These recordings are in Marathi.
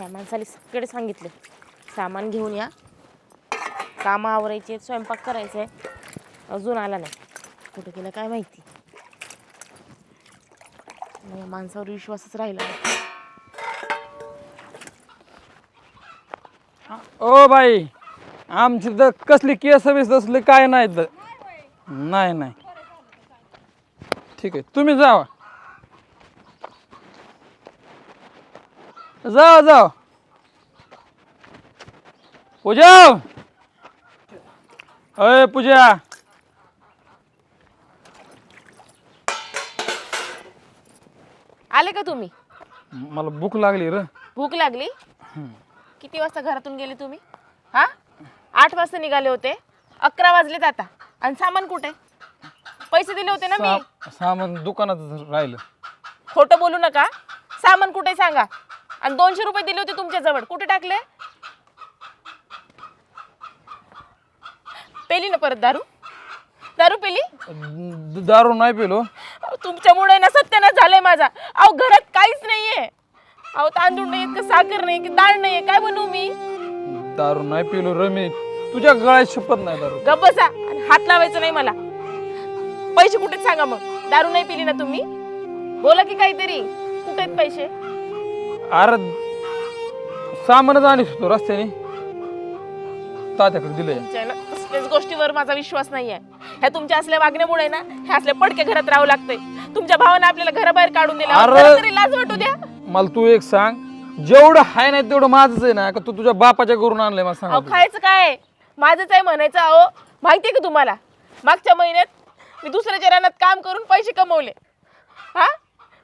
त्या माणसाला सगळे सांगितले. सामान घेऊन या. कामं आवरायचे स्वयंपाक करायचा आहे. अजून आला नाही. कुठं गेला काय माहिती? नाही, माणसावर विश्वासच राहिला ओ बाई आमची तर कसली केस बीस असले काय नाही तर. नाही नाही. ठीक आहे तुम्ही जावा. जा जा पूजा। अय पूजा। आले का तुम्ही? मला भूक लागली र. भूक लागली? किती वाजता घरातून गेले तुम्ही? हा? आठ वाजता निघाले होते. अकरा वाजलेत आता. आणि सामान कुठे? पैसे दिले होते ना मी. सामान दुकानात राहिलं. खोटं बोलू नका. सामान कुठे सांगा? आणि दोनशे रुपये दिले होते तुमच्या जवळ कुठे टाकले? पेली ना परत दारू. दारू पेली? द- दारू नाही पेलो. अहो, तुमच्यामुळे ना सत्यानाश झालंय माझा. अहो घरात काहीच नाहीये. अहो तांदूळ नाही का साखर नाही की डाळ नाहीये. काय बनवू मी? दारू नाही पिलो र मी. तुझ्या गळ्यात शपथ नाही दारू. गप्प बसा. आणि हात लावायचं नाही मला. पैसे कुठे सांगा मग. दारू नाही पिली ना तुम्ही? बोला की काहीतरी. कुठे आहेत पैसे? अरे सामानच आणीस होतो रस्त्याने. तात्याकडे दिलंय. कसल्याच गोष्टीवर माझा विश्वास नाहीये. ह्या तुमच्या असल्या वागण्यामुळे ना ह्या असल्या पडके घरात राहावं लागतंय. तुमच्या भावाने आपल्याला घराबाहेर काढून दिला. अरे! तरी लाज वाटू द्या. मला तू एक सांग जेवढं हाय नाही तेवढं माझंच आहे ना का तू तुझ्या बापाच्या घरून आणलंय मला सांग अहो खायचं काय माझंच आहे म्हणायचं अहो माहितीये का तुम्हाला? मागच्या महिन्यात मी दुसऱ्याच्या रानात काम करून पैसे कमवले. हा?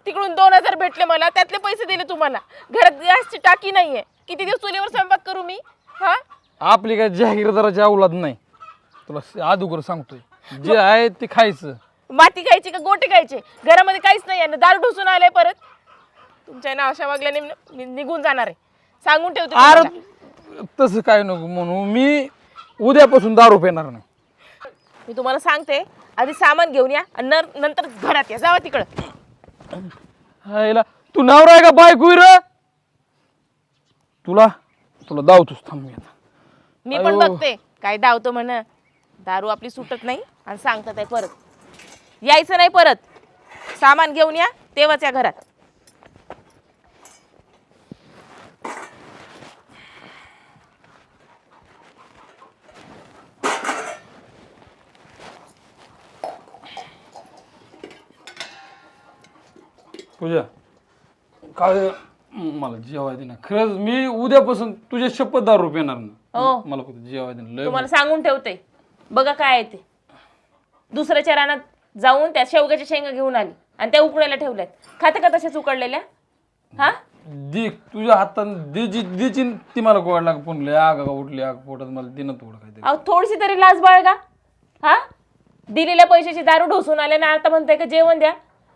तिकडून दोन हजार भेटले मला त्यातले पैसे दिले तुम्हाला. घरात गॅसची टाकी नाहीये. किती दिवस चुलीवर स्वयंपाक करू मी? हा? आपली काय जहागीरदाराची औलाद नाही. तुला स- अगोदर सांगतोय. जे आहे ते खायचं. माती खायची का गोटे खायचे? घरामध्ये काहीच नाही आहे. ना दारू ढोसून आलाय परत. तुमच्या ना अशा वागल्याने मी निघून जाणार आहे. सांगून ठेवते तुम्हाला. अरे तसं काय नको म्हणू. मी उद्यापासून दारू पिणार नाही. मी तुम्हाला सांगते आधी सामान घेऊन या आणि नर- नंतर घरात या. जावा तिकडं. हायला तू नवरा आहे का बायको आहे रे? तुला तुला दावतोच थांब मी आता. मी पण. बघते काय धावतो म्हण. दारू आपली सुटत नाही आणि सांगतात आहे परत. यायचं नाही परत. सामान घेऊन या तेव्हाच या घरात. पूजा काय मला जेवाय दे ना. खरंच मी उद्यापासून तुझ्या शपथ दारू पिणार ना. हो. मला फक्त जेवाय दे ना लय तुम्हाला सांगून ठेवते. बघा काय आहे ते. दुसऱ्याच्या रानात जाऊन त्या शेवग्याच्या शेंगा घेऊन आली आणि त्या उकडायला ठेवल्यात. खाते का तशाच उकडलेल्या? हा? दे तुझ्या हातात देजी देची ती मला गोड लाग पण लय आग उठली आग पोटात मला दे ना थोडं काहीतरी अहो थोडीशी तरी लाज बाळगा हा? दिलेल्या पैशाची दारू ढोसून आले ना आता म्हणताय का जेवण द्या.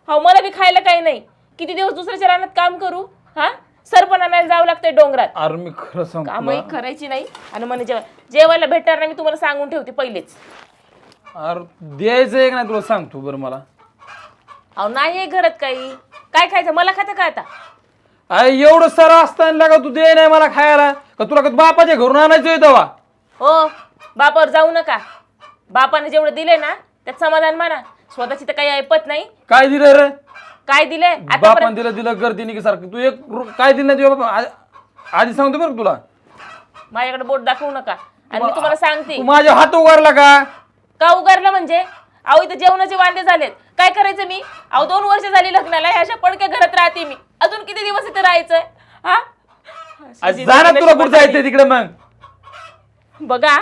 हो मला बी खायला काही नाही. किती दिवस दुसऱ्याच्या रानात काम करू? हा? सरपण आणायला जावं लागतंय डोंगरात. अरे मी खरं सांगतो कामही करायची नाही आणि म्हणे जेव्हा जेवायला भेटणार नाही मी तुम्हाला सांगून ठेवते पहिलेच. अरे द्यायचं एक नाही तुला सांगतो बरं मला. अहो नाही आहे घरात काही. काय खायचं? मला खातं का आता? अरे एवढं सारं असताना का तू दे नाही मला खायला? का तुला का बापाच्या घरून आणायचं तेव्हा? हो बापावर जाऊ नका. बापाने जेवढं दिले ना त्यात समाधान माना. स्वतःची तर काही ऐपत नाही. काय दिलं रे? काय दिले? बापान दिलं दिलं गर्दीने की सारखं. तू एक रु- काय दिलं नाही तुझ्या बापा आ- आधी सांगतो बरं का तुला. माझ्याकडे बोट दाखवू नका. आणि मी तुम्हाला सांगते. तू माझ्या हात उगारला का? का उगारलं म्हणजे? अहो इथं जेवणाचे वांदे झालेत. काय करायचं मी? अहो दोन वर्ष झाली लग्नाला ह्या अशा पडक्या घरात राहते मी. अजून किती दिवस इथं राहायचंय? हा? आज जा ना तुला कुठं जायचंय तिकडे मग. बघा.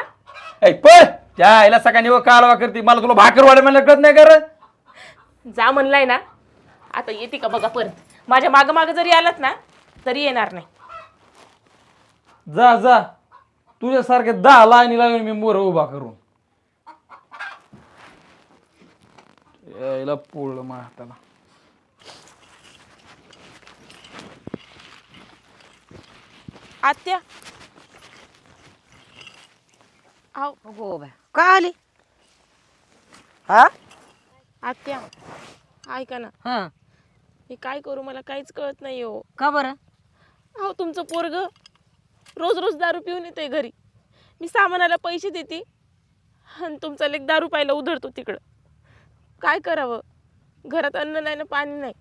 ऐ पळ! त्या आईला सकाळी व कालवा करते. मला तुला भाकर वाढ मला कळत नाही कर जा म्हणलाय ना. आता येते का बघा परत. माझ्या माग माग जरी आलात ना तरी येणार नाही. जा जा. तुझ्यासारखे दहा लाईनी लावून मी मोर उभा करून. यायला पोळलं माझ्या हाताला आत्या. आव. हो बाय का आली? हा? आत्या. ऐका ना. हा. मी काय करू मला काहीच कळत नाही हो. का बरं? अहो तुमचं पोरग रोज रोज दारू पिऊन येते घरी. मी सामानाला पैसे देते आणि तुमचा लेक दारू प्यायला उधळतो तिकडं. काय करावं? घरात अन्न नाही ना पाणी नाही.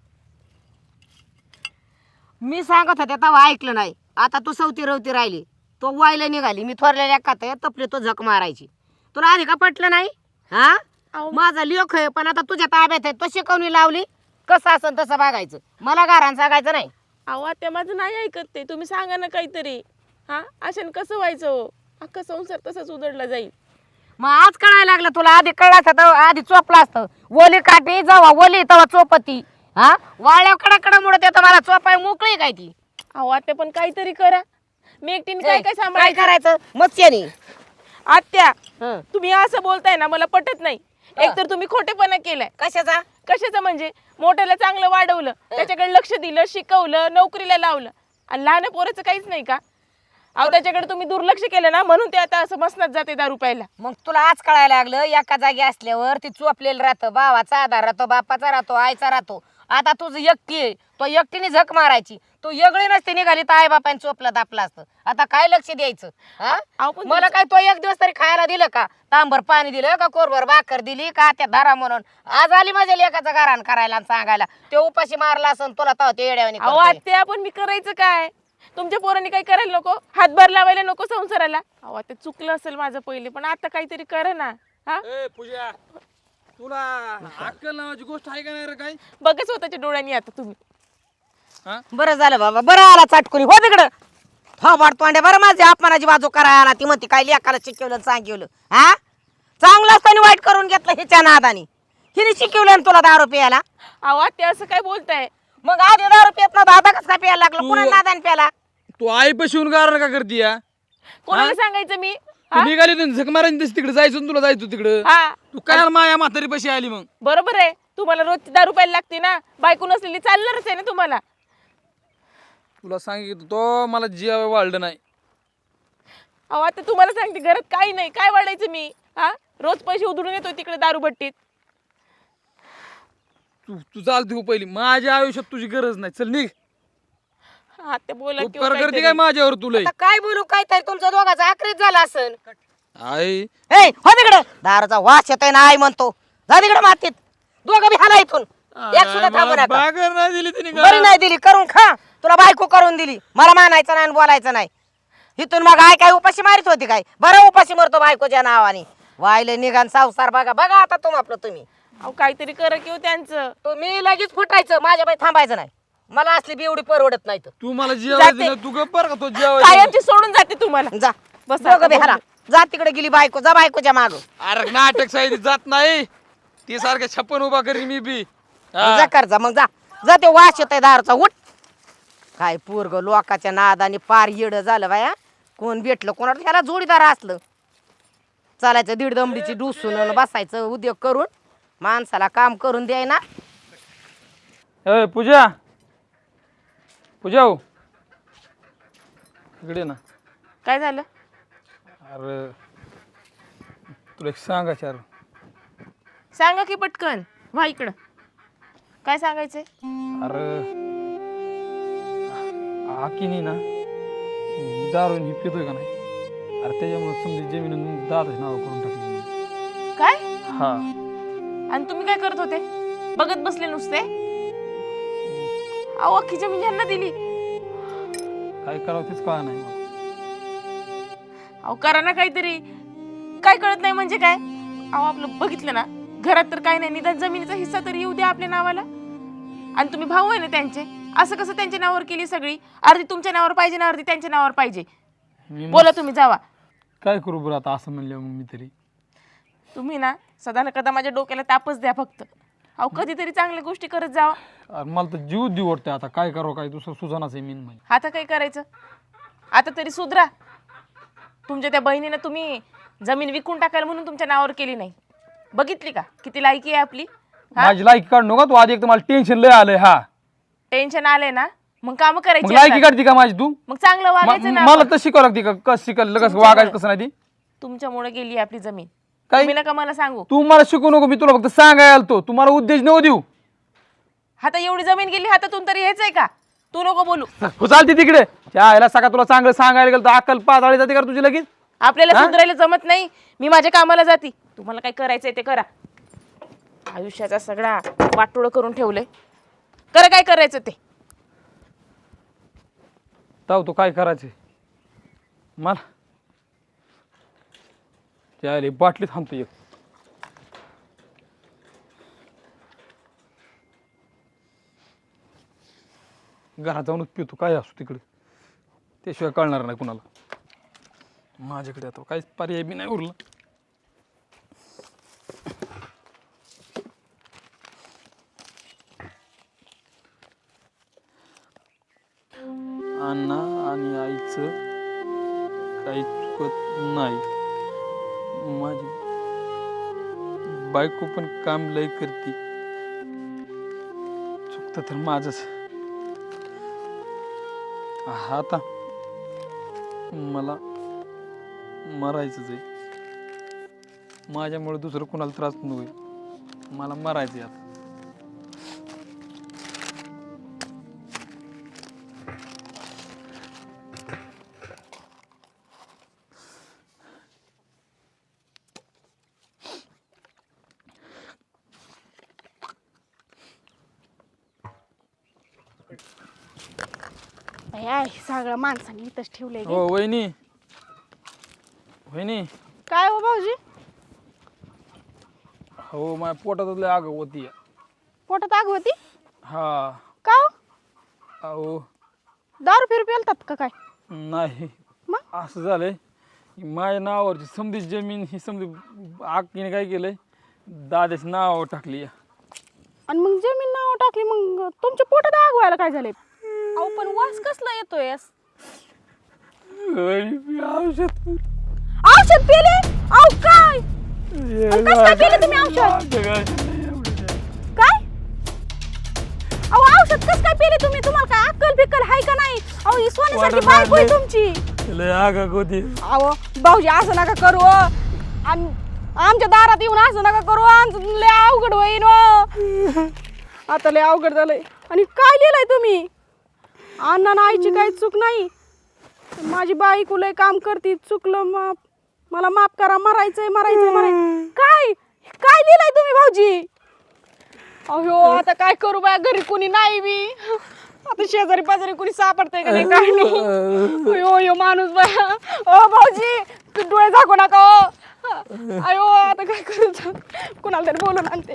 मी सांगत होते तेव्हा ऐकलं नाही. आता तू सवती रवती राहिली. तो वायला निघाली. मी थोरलेल्या कात तपले तो झक मारायची. तुला आधी का पटलं नाही? हा? अहो. माझा लेख आहे पण आता तुझ्या ताब्यात आहे. तो शिकवणी लावली. कसं असन तसं बघायचं. मला घरान सांगायचं नाही. अहो आत्या माझं नाही ऐकत ते. तुम्ही सांगा ना काहीतरी. हा? अशाने कसं व्हायचं हो? अख्खा संसार तसाच उधळला जाईल. मग आज कळायला लागलं तुला आधी कळलं असतं तर आधी चोपलं असतं. ओली काठी जावा ओली तवा चोपती. हा? वाळ्या कडा कडा मुळे देतो मला चोपाय मोकळी काय ती? अहो आत्या पण काहीतरी करा. मी एकटीने काय काय काय सांभाळायचं? करायचं? मत्स्यानी आत्या हं. तुम्ही असं बोलताय ना मला पटत नाही. एकतर तुम्ही खोटेपणा केलाय. कशाचा? कशाचं म्हणजे? मोठ्याला चांगलं वाढवलं त्याच्याकडे लक्ष दिलं शिकवलं नोकरीला लावलं. आणि लहान पोराचं काहीच नाही का? अहो त्याच्याकडे तुम्ही दुर्लक्ष केलं ना म्हणून ते आता असं मसनात जाते दारू प्यायला. मग तुला आज कळायला लागलं एका जागी असल्यावर ती चोपलेलं राहतं भावाचा आधार राहतो बापाचा राहतो आईचा राहतो. आता तुझं एकटी आहे. तो एकटीने झक मारायची. तू वेगळी नसते निघाली तर आई बापाने चोपलं दापलं असतं. आता काय लक्ष द्यायचं हा? अहो, पण मला काय तो एक दिवस तरी खायला दिलं का? तांबर पाणी दिलं का कोरभर भाकर दिली का त्या धारा म्हणून? आज आली माझ्या लेखाचं गाराण करायला आणि सांगायला. ते उपाशी मारला असं तुला ते येड्यावानी अहो करतोय. आत्या पण मी करायचं काय? तुमच्या पोरांनी काही करायला नको? हातभार लावायला नको संसाराला? अहो आता चुकलं असेल माझं पहिले पण आता काहीतरी करा ना. हा? ए पूजा. तुला अक्कल नावाची गोष्ट आहे का नाही रे काय बघा स्वतःच्या डोळ्यांनी आता तुम्ही. हा? बरं झालं बाबा बरं आला चाटकुनी हो तिकडं. हा वाटतोंड्या बरं माझी अपमानाची बाजू करायला आला ती म्हणते काय लेकाला शिकवलं सांगिवलं? हा? चांगलं असताना वाईट करून घेतलं हिच्या नादानी. हिने शिकवलं ना तुला दारू प्यायला. अहो आत्या असं काय बोलताय? मग आधी दारू पियत नव्हता आता कसं काय प्यायला लागलं? पुन्हा नादान प्यायला? तू आई पशिवून कारण का करती या कोणाला सांगायचं मी? तू निघाली तर झक मारायची तशी तिकडे जायचं ना तुला जायचं तिकडं. हा. तू काय माया म्हातारी पशी आली मग? बरोबर आहे. तुम्हाला रोजची दारू प्यायला लागते ना. बायको नसलेली चालणारच आहे ना तुम्हाला. तुला सांगितलं तो मला जीवा वाढलं नाही. अहो आता तुम्हाला सांगते घरात काही नाही. काय वाढायचं मी? हा? रोज पैसे उधळून येतो तिकडे दारू भट्टीत. तू तू चालती हो पहिली. माझ्या आयुष्यात तुझी गरज नाही. चल निघ. हा ते बोला किंवा उपकार करते काहीतरी. काय माझ्यावर तुला आता काय बोलू काय तरी तुमचा दोघाचा आक्रीत झाला असन. आई. ए हो तिकडं. दारूचा वास येतोय ना आई म्हणतो. जा तिकडे मातीत. दोघं बी हाला इथून. एक सुद्धा थांबू नका. बागर नाही दिली तिने का? बरी नाही दिली करून खा. तुला बायको करून दिली. मला मानायचं नाही आणि बोलायचं नाही. इथून मग आय काय उपाशी मारित होती काय? बरं उपाशी मरतो बायकोच्या नावाने. वायले निघान संसार बघा बघा आता तुम आपलं तुम्ही. अहो काहीतरी करा किंवा त्यांचं. तुम्ही लगेच फुटायचं माझ्या बाई थांबायचं नाही. मला असली बेवडी परवडत नाही तर. तू मला जेवायचं जाते. ना तू गप्प बरं का तो जेवायचं कायमची सोडून जाते तुम्हाला जा. बस बी हाला जा तिकडे गेली बायको जा बायकोच्या माग. अरे नाटक साहित्य जात नाही. ती सारख्या छप्पन उभा करी मी बी. हा. जा कर जा मग जा. जा ते वास येतोय दारूचा उठ. काय पोरग लोकाच्या नादाने पार येड झालं बाया. कोण भेटलं कोणाला ह्याला जोडीदार असलं? चालायचं दीड दमडीची डुसून बसायचं उद्योग करून. माणसाला काम करून द्याय ना ए पूजा. पूजा हो इकडे ना. काय झालं? अरे तुला एक सांगायचं अरे सांगा की पटकन. व्हा इकडं. काय सांगायचंय? अरे आकीनी ना? दारून ही पितोय का नाही? अरे त्याच्यामुळे समजा जमीन दादाच नाव करून टाकली काय? हा. आणि तुम्ही काय करत होते? बघत बसले नुसते? अहो अख्खी जमीन ह्यांना दिली. काय करावं तेच कळा नाही मला. अहो करा ना काहीतरी. काय कळत नाही म्हणजे काय? अहो आपलं बघितलं ना घरात तर काय नाही निदान जमिनीचा हिस्सा तरी येऊ द्या आपल्या नावाला. आणि तुम्ही भाऊ आहे ना त्यांचे असं कसं त्यांच्या नावावर केली सगळी? अर्धी तुमच्या नावावर पाहिजे ना अर्धी त्यांच्या नावावर पाहिजे? मी मग बोला तुम्ही जावा. काय करू बरं आता असं म्हणलं मग मी तरी? तुम्ही ना सदा न कदा माझ्या डोक्याला तापच द्या फक्त. अहो कधीतरी चांगल्या गोष्टी करत जावा. अरे मला तर जीव देऊ वाटतं आता. काय करावं काय दुसरं सुजानाच आहे मीन म्हणजे. आता काय करायचं? आता तरी सुधरा. तुमच्या त्या बहिणीनं तुम्ही जमीन विकून टाकायला म्हणून तुमच्या नावावर केली नाही. बघितली का? किती लायकी आहे आपली? हा? माझी लायकी काढ नका तू. आधी एक तर मला टेन्शन लय आलंय हा. टेन्शन आलंय ना? मग काम मग करायची लायकी असतात. काढती का माझी तू? मग चांगलं वागायचं ना मला. तर शिकावं लागते का? कसं शिकायला कसं वागायचं. कसं नाही ती? तुमच्यामुळे गेली आपली जमीन. काय? तुम्ही नका मला सांगू. तू मला शिकू नको मी तुला फक्त सांगायला आलतो. तू मला उद्देश नको देऊ. आता एवढी जमीन गेली हातातून तरी हेच आहे का? तू नको बोलू. हो चालते तिकडे? त्या आईला सगळं तुला चांगलं सांगायला गेलं तर अक्कल पाताळी जाते का रे तुझी लगेच आपल्याला? सुधारायला जमत नाही. मी माझ्या कामाला जाते. तुम्हाला काय करायचंय ते करा. आयुष्याचा सगळा वाटोळ करून ठेवलंय. करा काय करायचं ते. ताव तू काय करायचे मला त्या बाटली थांबतो एक. घरात जाऊनच पितो काय असू तिकडे? त्याशिवाय कळणार नाही कुणाला. माझ्याकडे आता काहीच पर्याय बी नाही उरला. बायको पण काम लय करते. चुकतं तर माझंच. आता मला मरायचंच आहे माझ्यामुळे दुसरं कुणाला त्रास नको मला मरायचं आहे आता. माणसाने इथंच ठेवलंय गे. हो वहिनी. वहिनी. काय हो भाऊजी? हो माझ्या पोटात लय आग होती. पोटात आग होती? हा. का हो? अहो. दारू फिरू पेलतात का काय? नाही. मग? असं झालंय. की माझ्या नावावरची समधी जमीन ही समधी आकीने काय केलंय? दादाच्या नावावर टाकली. आणि मग जमीन नाव टाकली मग तुमच्या पोटात आग व्हायला काय झालंय? अहो पण वास कसला येतोय? औषध औषध पेले? अहो काय? आणि कसं काय पेले तुम्ही औषध? काय. अहो औषध कसं काय पेले तुम्ही? तुम्हाला काय अक्कल बिक्कल हाय का नाही? अहो ही बायको आहे. तुमची. लय होती. अहो भाऊजी असं नका करू हो. आम- आमच्या दारात येऊन असं नका करू आमचं लय अवघड होईन हो. आता लय अवघड झालंय. आणि काय लिहिलंय तुम्ही? अण्णा ना आईची काही चूक नाही? माझी बाई कुलय काम करते चुकलं माफ मला माफ करा मरायचंय मरायचंय मरायचं काय? काय लिहिलंय तुम्ही भाऊजी? अहो आता काय करू बाया घरी कुणी नाही मी आता शेजारी पाजारी कुणी सापडतंय का नाही काय नाही. अयो अयो माणूस बाया. ओ भाऊजी तू डोळे झाकू नका ओ अयो आता काय करू? कुणाला तरी बोलून आणते.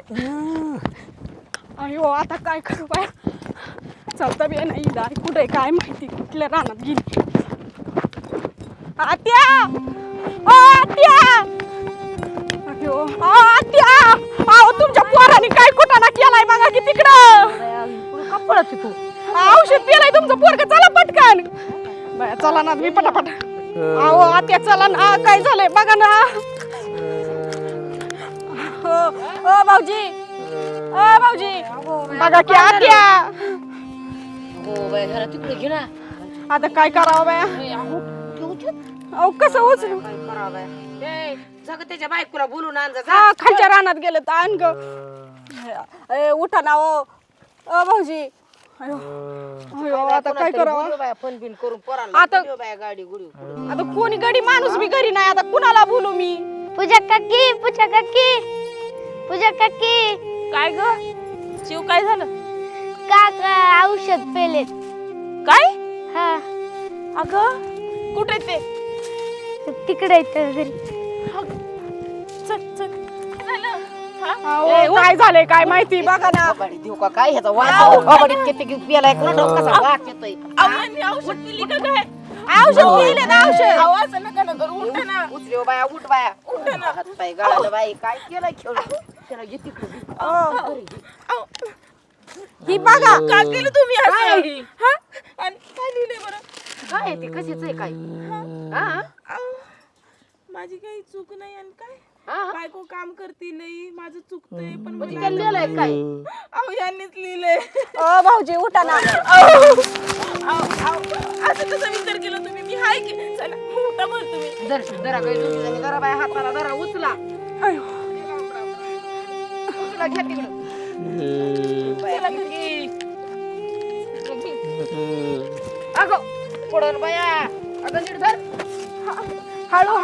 अयो आता काय करू बाया? चालता बी नाही दार कुठे काय माहिती? कुठल्या रानात गेली? आत्या! ओ आत्या! आ, आत्या! अहो तुमच्या पोराने काय कुटाणा केलाय बघा की तिकडं? तू औषध पिलाय तुमचं पोरग चला पटकन. बाया चला ना मी पटापट. अहो आत्या चला ना. काय झालंय? बघा ना. हो ओ भाऊजी. ओ भाऊजी. बघा की आत्या. हो बाय जरा तिकडे घे ना. आता काय करावं बाया? अहो कसं उचलू? काय करावं? ए, त्याच्या बायकोला बोलून आण जा, जा. हा खालच्या रानात गेलं तर आण ग. ए, उठा ना ओ. ओ भाऊजी. अयो. अयो आता काय कोणाला तरी करावं? बाया, फोन बिन करून आता- बाया, गाडी गुडी. आता कोणी गडी माणूस बी घरी नाही आता कुणाला बोलू मी? पूजा काकी पूजा काकी पूजा काकी. काय ग? शिव काय झालं? काका औषध पेलेत. काय? हा. अगं कुठे ते? तिकडे येतं घरी. चल चल. काय हा? काय झालंय काय माहिती बघा ना. कबाडी देऊ का? काय ह्याचा वास? किती घेऊन पियालाय कोणा ठाऊक कसा वास येतोय? औषध दिली का काय? औषध पिले ना औषध. अहो, असं नका ना करू उठा ना. उचले हो बाया उठ बाया. पाय गळालं बाई काय केलंय खेळ त्याला घे तिकडे अहो, ही बघा का केलं तुम्ही असं? हा? आणि काय लिहिलंय बरं? काय आहे ते कशीच आहे काय हा माझी काही चूक नाही आणि काय? हा? बायको काम करते लई माझं चुकतंय पण म्हणजे काय लिहिलंय काय? अहो यांनीच लिहिलंय. ओ भाऊजी उठा ना. अहो, अहो, असं कसं विचार केला तुम्ही? मी हाय की? चला उठा बरं तुम्ही. दर दरा काही दुसरी जणी दरा बाया हाताला दरा उचला. अयो, उचला घ्या तिकडं. चला घरी. अगं पडल बाया. अगं नीट धर हळू.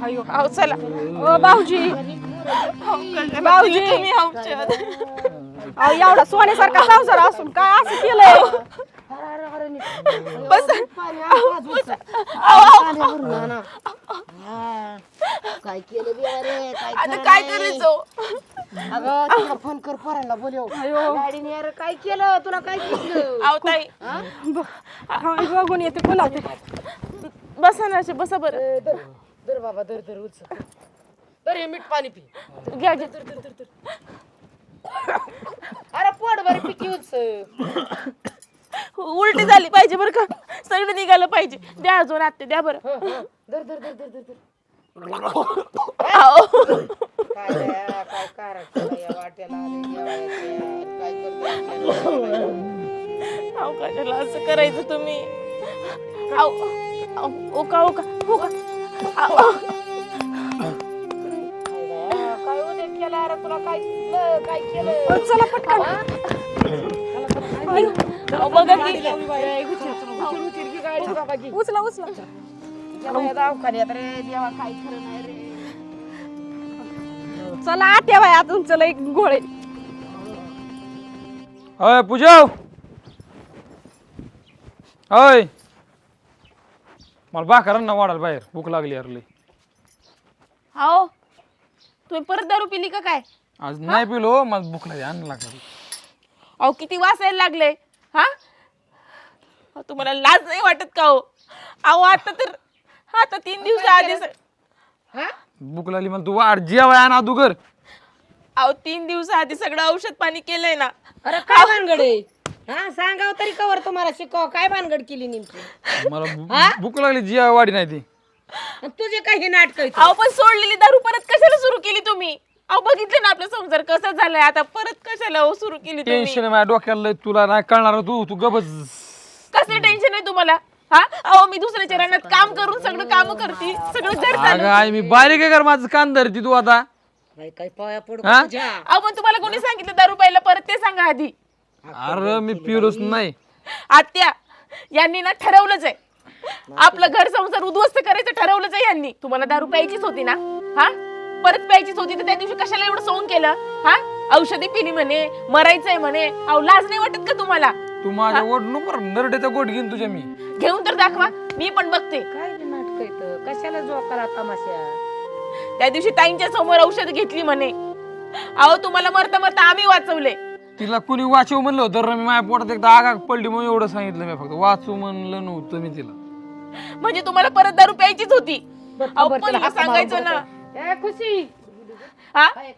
हळू अहो चला. ओ भाऊजी. भाऊजी तुम्ही आमच्या अहो एवढा सोन्यासारखा संसार असून काय असं केलंय? बस. काय केलं आता काय करायचं? अगं तुला फोन कर पोरांना बोलव. गाडीने अरे काय केलं? तुला काय केलं अहो ताई. हा, बघून येते बोलावते बसा ना असे बसा बरं. धर धर बाबा धर धर उच धर हे मीठ पाणी पी. घ्या घ्या. अरे पोट बरं पिकी उच उलटी झाली पाहिजे बरं का? सगळं निघालं पाहिजे. द्या अजून आत्ते द्या बरं. धर धर धर धर धर धर. अहो. काय करायचं या वाट्याला आले जेवायचे, काय करतो अहो कशाला असं करायचं तुम्ही? अहो अहो, ओका ओका ओका अहो. काय उद्या केलं? अरे तुला काय काय केलं? चला पटकन. अहो, बघा की. गाडी बाबा की. उचला उचला. दवाखान्यात रे देवा काय खरं नाही. चला आत्या बाय आतून चला एक गोळे अय पूजाव! अय! मला बाकरांना ना वाढायला बाहेर भूक लागली लई. अहो तुम्ही परत दारू पिली का काय? आज नाही पिलो मला भूक लागली अन्न लागली. अहो किती वासायला लागले हा? अहो, तुम्हाला लाज नाही वाटत का हो अहो आता तर आता तीन दिवस आधी स- हा? भूक लागली मला. तू वाढ जेवाय आण अदुगर. अहो तीन दिवस आधी सगळं औषध पाणी केलंय ना. अरे काय भानगड आहे? हा सांगाव तरी कवर तुम्हाला शिकव. काय भानगड केली नेमकी? मला भू- भूक लागली जेवाय वाढी नाही ती. आणि तुझे काही नाटक अहो पण सोडलेली दारू परत कशाला सुरू केली तुम्ही? अहो बघितलं ना आपला संसार कसा झालाय. आता परत कशाला हो सुरू केली तुम्ही? टेन्शन माझ्या डोक्याला लय, तुला नाही कळणार तू तू गबच कसं टेन्शन आहे तुम्हाला? हा? अहो मी दुसऱ्याच्या रानात काम करून सगळं काम करते. सगळं घर अगं चालू आई मी बारीक आहे कर माझं कान धरती तू आता. काय काय पाया पडू हा? तुझ्या? अहो पण तुम्हाला कोणी सांगितलं दारू प्यायला? परत ते सांगा आधी. अरे मी पिलोच नाही. आत्या यांनी ना ठरवलंच आहे. आपलं घर संसार उद्ध्वस्त करायचं ठरवलंच आहे यांनी. तुम्हाला दारू प्यायचीच होती ना? हा? परत प्यायचीच होती तर त्या दिवशी कशाला एवढं सोंग केलं? हा? औषधी पिली म्हणे मरायचंय म्हणे. अहो लाज नाही वाटत का तुम्हाला? तू माझ्या ओढ नको नरड्याचा गोट घेईन तुझ्या मी. घेऊन तर दाखवा मी पण बघते. काय नाटक येत कशाला जोकाला तमाशा? त्या दिवशी ताईंच्या समोर औषध घेतली म्हणे. अहो तुम्हाला मरता मरता आम्ही वाचवले. तिला कुणी वाचव म्हणलं होतं तर मी माझ्या पोटात एकदा आग आग पडली म्हणून एवढं सांगितलं मी फक्त. वाचू म्हणलं नव्हतं मी तिला. म्हणजे तुम्हाला परत दारू प्यायचीच होती. अहो मारून सांगायचं ना ए खुशी. हा? काय?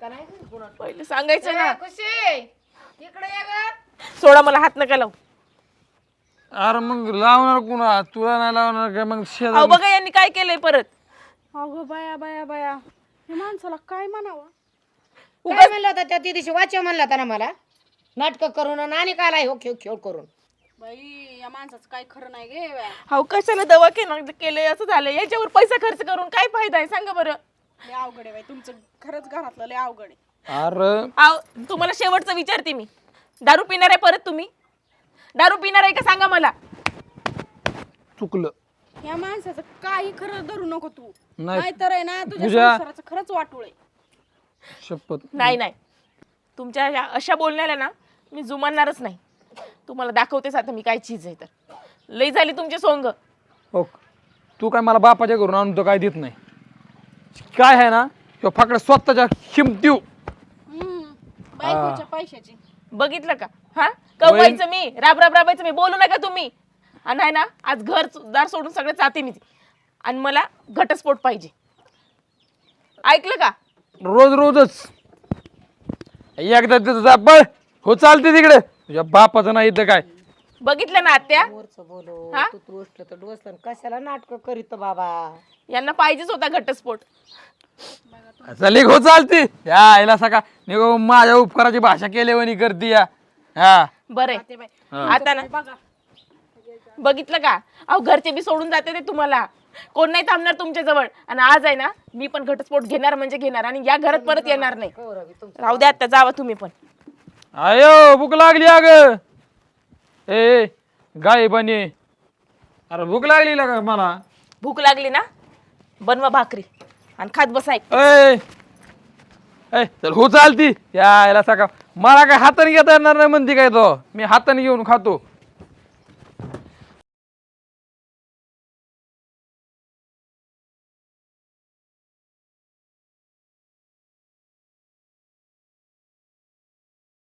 पहिलं सांगायचं ना. ए, खुशी इकडे ये ग. सोडा मला हात नका लावू. अरे मग लावणार कुणा? तुला नाही लावणार काय? मग अहो बघा यांनी काय केलंय परत. अगं बाया बाया बाया. हे माणसाला काय म्हणावं? काय म्हणलं होतं? त्या दिवशी वाचव म्हणला होता ना मला. नाटक करून आणि आणि काय हो खेळ खेळ करून. बाई या माणसाचं काय खरं नाही गे अहो कशाला दवाखाना केलंय? असं झालं याच्यावर पैसा खर्च करून काय फायदा आहे? सांगा बरं. लय अवघड आहे बाई तुमचं खरंच घरातलं लय अवघड आहे. अरे. तुम्हाला शेवटचं विचारते मी. दारू पिणार आहे परत तुम्ही? दारू पिणार आहे का सांगा मला? चुकलं. या माणसाचं काही खरं धरू नको तू. नाही. नाहीतर आहे ना तुझ्या तुझ्या- संसाराचं खरंच वाटोळ आहे. शपथ. नाही नाही. तुमच्या या अशा बोलण्याला ना मी जुमानणारच नाही. तुम्हाला दाखवतेच आता मी काय चीज आहे तर. लई झाली तुमचे सोंग. हो तू काय मला बापाच्या घरून आणून तर काय देत नाही? काय आहे ना किंवा फाकडे स्वतःच्या किमतीव बायकोच्या पैशाची. बघितलं का? हा? कवायचं मी राब राब राबायचं मी बोलू नका तुम्ही. आणि आहे ना आज घर दार सोडून सगळं जाते मी. आणि मला घटस्फोट पाहिजे. ऐकलं का? रोज रोजच. एकदा तिथं जा पळ. हो चालते तिकडे. तुझ्या बापाचं नाही इथं काय. बघितलं ना आत्या? बोलो हा? तू तर डोसलं कशाला नाटक करीत बाबा? यांना पाहिजेच होता घटस्फोट. चल हो चालते या आईला सका निघो माझ्या उपकाराची भाषा केल्यावानी करते या. हा. बरं आता ना. बघितलं का? अहो घरचे बी सोडून जाते ते तुम्हाला. कोण नाही थांबणार तुमच्या जवळ आणि आज आहे ना मी पण घटस्फोट घेणार म्हणजे घेणार आणि या घरात परत येणार नाही. राहू द्या आता जावा तुम्ही पण. आयो भूक लागली अग. ए गाय बने. अरे भूक लागली ना का मला? भूक लागली ना? बनवा भाकरी आणि खात बसाय ए ए चल हो चालती. यायला सका मला काय हाताने घेता येणार नाही म्हणते काय तो? मी हाताने घेऊन खातो.